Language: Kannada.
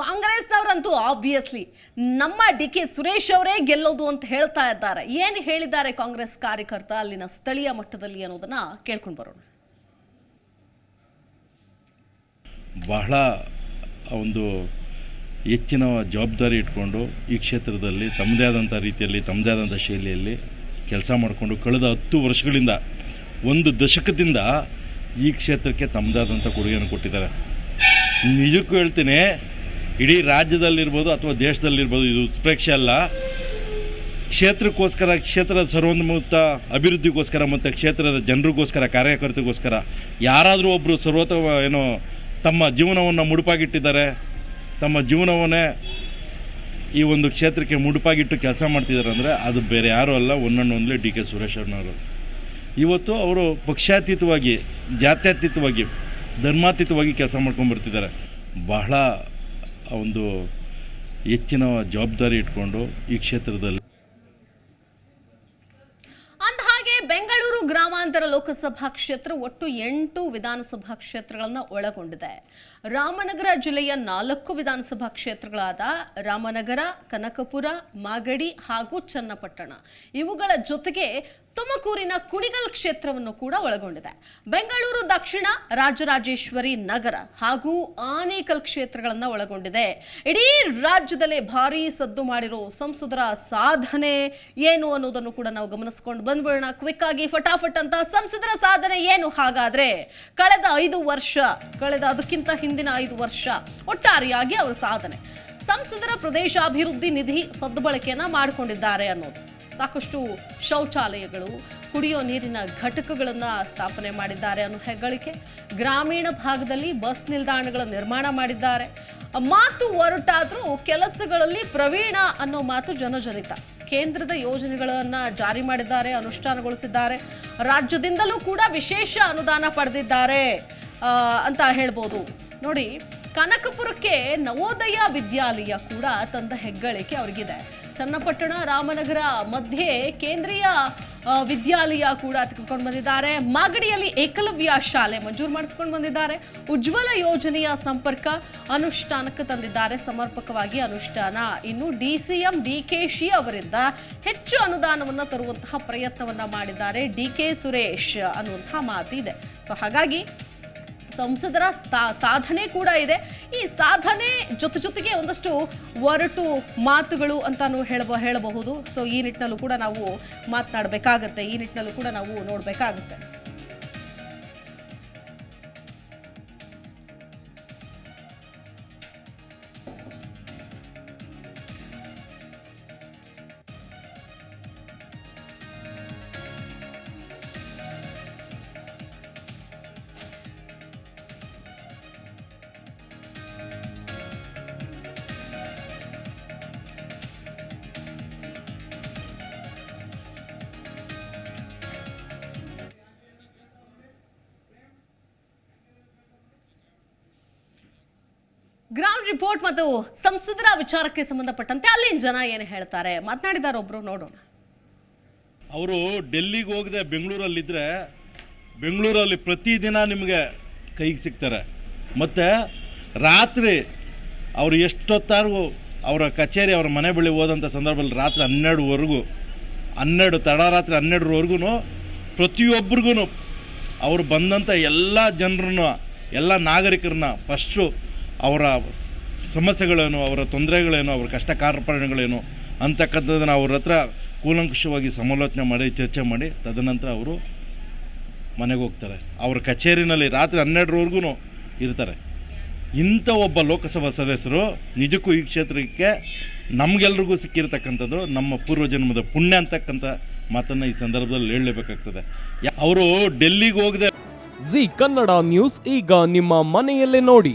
ಕಾಂಗ್ರೆಸ್ನವರಂತೂ ಆಬ್ವಿಯಸ್ಲಿ ನಮ್ಮ ಡಿ ಕೆ ಸುರೇಶ್ ಅವರೇ ಗೆಲ್ಲೋದು ಅಂತ ಹೇಳ್ತಾ ಇದ್ದಾರೆ. ಏನು ಹೇಳಿದ್ದಾರೆ ಕಾಂಗ್ರೆಸ್ ಕಾರ್ಯಕರ್ತ ಅಲ್ಲಿನ ಸ್ಥಳೀಯ ಮಟ್ಟದಲ್ಲಿ ಅನ್ನೋದನ್ನ ಕೇಳ್ಕೊಂಡು ಬರೋಣ. ಬಹಳ ಒಂದು ಹೆಚ್ಚಿನ ಜವಾಬ್ದಾರಿ ಇಟ್ಕೊಂಡು ಈ ಕ್ಷೇತ್ರದಲ್ಲಿ ತಮ್ಮದೇ ಆದಂಥ ರೀತಿಯಲ್ಲಿ, ತಮ್ಮದೇ ಆದಂಥ ಶೈಲಿಯಲ್ಲಿ ಕೆಲಸ ಮಾಡಿಕೊಂಡು ಕಳೆದ ಹತ್ತು ವರ್ಷಗಳಿಂದ, ಒಂದು ದಶಕದಿಂದ ಈ ಕ್ಷೇತ್ರಕ್ಕೆ ತಮ್ಮದೇ ಆದಂಥ ಕೊಡುಗೆಯನ್ನು ಕೊಟ್ಟಿದ್ದಾರೆ. ನಿಜಕ್ಕೂ ಹೇಳ್ತೀನಿ ಇಡೀ ರಾಜ್ಯದಲ್ಲಿರ್ಬೋದು ಅಥವಾ ದೇಶದಲ್ಲಿರ್ಬೋದು ಇದು ಉತ್ಪ್ರೇಕ್ಷೆ ಅಲ್ಲ. ಕ್ಷೇತ್ರಕ್ಕೋಸ್ಕರ, ಕ್ಷೇತ್ರದ ಸರ್ವೋನ್ಮುಖ ಅಭಿವೃದ್ಧಿಗೋಸ್ಕರ ಮತ್ತು ಕ್ಷೇತ್ರದ ಜನರಿಗೋಸ್ಕರ, ಕಾರ್ಯಕರ್ತರಿಗೋಸ್ಕರ ಯಾರಾದರೂ ಒಬ್ಬರು ಸರ್ವತ ಏನು ತಮ್ಮ ಜೀವನವನ್ನು ಮುಡುಪಾಗಿಟ್ಟಿದ್ದಾರೆ, ತಮ್ಮ ಜೀವನವನ್ನೇ ಈ ಒಂದು ಕ್ಷೇತ್ರಕ್ಕೆ ಮುಡುಪಾಗಿಟ್ಟು ಕೆಲಸ ಮಾಡ್ತಿದ್ದಾರೆ ಅಂದರೆ ಅದು ಬೇರೆ ಯಾರೂ ಅಲ್ಲ ಓನ್ಲಿ ಡಿ ಕೆ ಸುರೇಶ್ ಅವರು ಇವತ್ತು ಅವರು ಪಕ್ಷಾತೀತವಾಗಿ, ಜಾತ್ಯತೀತವಾಗಿ, ಧರ್ಮಾತೀತವಾಗಿ ಕೆಲಸ ಮಾಡ್ಕೊಂಡು ಬರ್ತಿದ್ದಾರೆ ಬಹಳ ಒಂದು ಹೆಚ್ಚಿನ ಜವಾಬ್ದಾರಿ ಇಟ್ಕೊಂಡು ಈ ಕ್ಷೇತ್ರದಲ್ಲಿ ಬೆಂಗಳೂರು ಗ್ರಾಮಾಂತರ ಲೋಕಸಭಾ ಕ್ಷೇತ್ರ ಒಟ್ಟು ಎಂಟು ವಿಧಾನಸಭಾ ಕ್ಷೇತ್ರಗಳನ್ನು ಒಳಗೊಂಡಿದೆ. ರಾಮನಗರ ಜಿಲ್ಲೆಯ ನಾಲ್ಕು ವಿಧಾನಸಭಾ ಕ್ಷೇತ್ರಗಳಾದ ರಾಮನಗರ, ಕನಕಪುರ, ಮಾಗಡಿ ಹಾಗೂ ಚನ್ನಪಟ್ಟಣ. ಇವುಗಳ ಜೊತೆಗೆ ತುಮಕೂರಿನ ಕುಣಿಗಲ್ ಕ್ಷೇತ್ರವನ್ನು ಕೂಡ ಒಳಗೊಂಡಿದೆ. ಬೆಂಗಳೂರು ದಕ್ಷಿಣ, ರಾಜರಾಜೇಶ್ವರಿ ನಗರ ಹಾಗೂ ಆನೇಕಲ್ ಕ್ಷೇತ್ರಗಳನ್ನ ಒಳಗೊಂಡಿದೆ. ಇಡೀ ರಾಜ್ಯದಲ್ಲೇ ಭಾರಿ ಸದ್ದು ಮಾಡಿರೋ ಸಂಸದರ ಸಾಧನೆ ಏನು ಅನ್ನೋದನ್ನು ಕೂಡ ನಾವು ಗಮನಿಸ್ಕೊಂಡು ಬಂದ್ಬಿಡೋಣ. ಕ್ವಿಕ್ ಆಗಿ, ಫಟಾಫಟ್ ಅಂತ ಸಂಸದರ ಸಾಧನೆ ಏನು? ಹಾಗಾದ್ರೆ ಕಳೆದ ಐದು ವರ್ಷ, ಕಳೆದ ಅದಕ್ಕಿಂತ ಹಿಂದಿನ ಐದು ವರ್ಷ ಒಟ್ಟಾರೆಯಾಗಿ ಅವರ ಸಾಧನೆ. ಸಂಸದರ ಪ್ರದೇಶಾಭಿವೃದ್ಧಿ ನಿಧಿ ಸದ್ಬಳಕೆಯನ್ನ ಮಾಡಿಕೊಂಡಿದ್ದಾರೆ ಅನ್ನೋದು. ಸಾಕಷ್ಟು ಶೌಚಾಲಯಗಳು, ಕುಡಿಯೋ ನೀರಿನ ಘಟಕಗಳನ್ನು ಸ್ಥಾಪನೆ ಮಾಡಿದ್ದಾರೆ ಅನ್ನೋ ಹೆಗ್ಗಳಿಕೆ. ಗ್ರಾಮೀಣ ಭಾಗದಲ್ಲಿ ಬಸ್ ನಿಲ್ದಾಣಗಳ ನಿರ್ಮಾಣ ಮಾಡಿದ್ದಾರೆ. ಮಾತು ಹೊರಟಾದ್ರೂ ಕೆಲಸಗಳಲ್ಲಿ ಪ್ರವೀಣ ಅನ್ನೋ ಮಾತು ಜನಜನಿತ. ಕೇಂದ್ರದ ಯೋಜನೆಗಳನ್ನು ಜಾರಿ ಮಾಡಿದ್ದಾರೆ, ಅನುಷ್ಠಾನಗೊಳಿಸಿದ್ದಾರೆ. ರಾಜ್ಯದಿಂದಲೂ ಕೂಡ ವಿಶೇಷ ಅನುದಾನ ಪಡೆದಿದ್ದಾರೆ ಅಂತ ಹೇಳ್ಬೋದು. ನೋಡಿ, ಕನಕಪುರಕ್ಕೆ ನವೋದಯ ವಿದ್ಯಾಲಯ ಕೂಡ ತಂದ ಹೆಗ್ಗಳಿಕೆ ಅವರಿಗಿದೆ. ಚನ್ನಪಟ್ಟಣ ರಾಮನಗರ ಮಧ್ಯೆ ಕೇಂದ್ರೀಯ ವಿದ್ಯಾಲಯ ಕೂಡ ತೆಗೆದುಕೊಂಡು ಬಂದಿದ್ದಾರೆ. ಮಾಗಡಿಯಲ್ಲಿ ಏಕಲವ್ಯ ಶಾಲೆ ಮಂಜೂರು ಮಾಡಿಸ್ಕೊಂಡು ಬಂದಿದ್ದಾರೆ. ಉಜ್ವಲ ಯೋಜನೆಯ ಸಂಪರ್ಕ ಅನುಷ್ಠಾನಕ್ಕೆ ತಂದಿದ್ದಾರೆ. ಸಮರ್ಪಕವಾಗಿ ಅನುಷ್ಠಾನ. ಇನ್ನು D C M D K she ಅವರಿಂದ ಹೆಚ್ಚು ಅನುದಾನವನ್ನು ತರುವಂತಹ ಪ್ರಯತ್ನವನ್ನ ಮಾಡಿದ್ದಾರೆ ಡಿ ಕೆ ಸುರೇಶ್ ಅನ್ನುವಂತಹ ಮಾತಿದೆ. ಸೊ ಹಾಗಾಗಿ ಸಂಸದರ ಸಾಧನೆ ಕೂಡ ಇದೆ. ಈ ಸಾಧನೆ ಜೊತೆ ಜೊತೆಗೆ ಒಂದಷ್ಟು ಒರಟು ಮಾತುಗಳು ಅಂತಾನು ಹೇಳಬ, ಹೇಳಬಹುದು. ಸೊ ಈ ನಿಟ್ಟಿನಲ್ಲೂ ಕೂಡ ನಾವು ಮಾತನಾಡಬೇಕಾಗತ್ತೆ. ಈ ನಿಟ್ಟಿನಲ್ಲೂ ಕೂಡ ನಾವು ನೋಡಬೇಕಾಗುತ್ತೆ. ರಿಪೋರ್ಟ್ ಮತ್ತು ಸಂಸದರ ವಿಚಾರಕ್ಕೆ ಸಂಬಂಧಪಟ್ಟಂತೆ ಅಲ್ಲಿನ ಜನ ಏನು ಹೇಳ್ತಾರೆ? ಮಾತನಾಡಿದ್ದಾರೆ ಒಬ್ರು ನೋಡೋಣ. ಅವರು ಡೆಲ್ಲಿಗೆ ಹೋಗದೆ ಬೆಂಗಳೂರಲ್ಲಿದ್ದರೆ ಬೆಂಗಳೂರಲ್ಲಿ ಪ್ರತಿದಿನ ನಿಮಗೆ ಕೈಗೆ ಸಿಗ್ತಾರೆ. ಮತ್ತು ರಾತ್ರಿ ಅವರು ಎಷ್ಟೊತ್ತಾರ್ಗೂ ಅವರ ಕಚೇರಿ ಅವರ ಮನೆ ಬಳಿ ಹೋದಂಥ ಸಂದರ್ಭದಲ್ಲಿ ರಾತ್ರಿ ಹನ್ನೆರಡುವರೆಗೂ, ಹನ್ನೆರಡು ತಡರಾತ್ರಿ ಹನ್ನೆರಡರವರೆಗೂ ಪ್ರತಿಯೊಬ್ಬರಿಗೂ ಅವರು ಬಂದಂಥ ಎಲ್ಲ ಜನರನ್ನ, ಎಲ್ಲ ನಾಗರಿಕರನ್ನ ಫಸ್ಟು ಅವರ ಸಮಸ್ಯೆಗಳೇನು, ಅವರ ತೊಂದರೆಗಳೇನು, ಅವರ ಕಷ್ಟ ಕಾರ್ಪಣೆಗಳೇನು ಅಂತಕ್ಕಂಥದ್ದನ್ನು ಅವ್ರ ಹತ್ರ ಕೂಲಂಕುಷವಾಗಿ ಸಮಾಲೋಚನೆ ಮಾಡಿ, ಚರ್ಚೆ ಮಾಡಿ, ತದನಂತರ ಅವರು ಮನೆಗೆ ಹೋಗ್ತಾರೆ. ಅವ್ರ ಕಚೇರಿನಲ್ಲಿ ರಾತ್ರಿ ಹನ್ನೆರಡರವರೆಗೂ ಇರ್ತಾರೆ. ಇಂಥ ಒಬ್ಬ ಲೋಕಸಭಾ ಸದಸ್ಯರು ನಿಜಕ್ಕೂ ಈ ಕ್ಷೇತ್ರಕ್ಕೆ ನಮಗೆಲ್ರಿಗೂ ಸಿಕ್ಕಿರ್ತಕ್ಕಂಥದ್ದು ನಮ್ಮ ಪೂರ್ವಜನ್ಮದ ಪುಣ್ಯ ಅಂತಕ್ಕಂಥ ಮಾತನ್ನು ಈ ಸಂದರ್ಭದಲ್ಲಿ ಹೇಳಲೇಬೇಕಾಗ್ತದೆ. ಅವರು ಡೆಲ್ಲಿಗೆ ಹೋಗದೆ ಜಿ ಕನ್ನಡ ನ್ಯೂಸ್, ಈಗ ನಿಮ್ಮ ಮನೆಯಲ್ಲೇ ನೋಡಿ.